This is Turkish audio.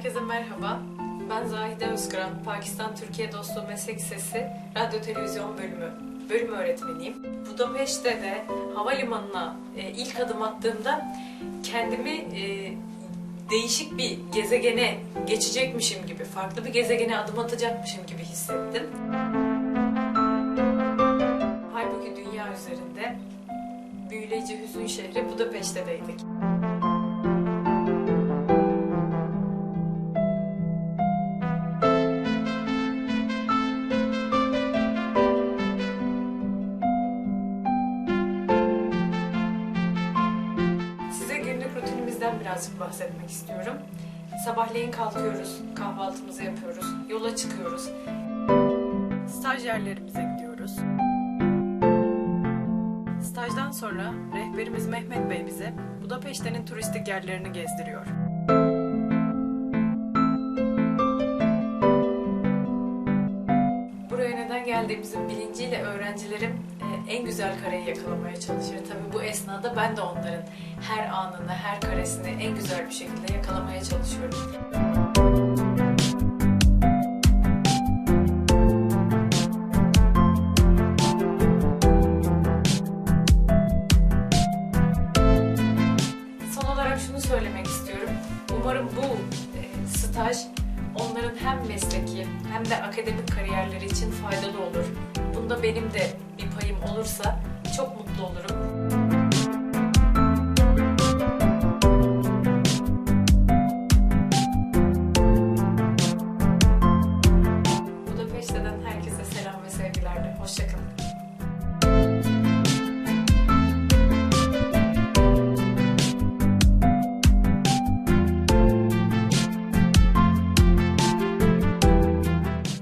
merhaba. Ben Zahide Özkıran, Pakistan Türkiye Dostluğu Meslek Lisesi Radyo Televizyon Bölümü bölüm öğretmeniyim. Budapeşte de havalimanına e, ilk adım attığımda kendimi e, değişik bir gezegene geçecekmişim gibi, farklı bir gezegene adım atacakmışım gibi hissettim. Halbuki dünya üzerinde büyüleyici hüzün şehri Budapeşte'deydik. Rutinimizden birazcık bahsetmek istiyorum. Sabahleyin kalkıyoruz, kahvaltımızı yapıyoruz, yola çıkıyoruz. Stajyerlerimize gidiyoruz. Stajdan sonra rehberimiz Mehmet Bey bize Budapeşte'nin turistik yerlerini gezdiriyor. Geldiğimizin bilinciyle öğrencilerim e, en güzel kareyi yakalamaya çalışır. Tabii bu esnada ben de onların her anını, her karesini en güzel bir şekilde yakalamaya çalışıyorum. Son olarak şunu söylemek istiyorum. Umarım bu e, staj onların hem mesleki hem de akademik kariyerleri için faydalı olur. Bunda benim de bir payım olursa çok mutlu olurum.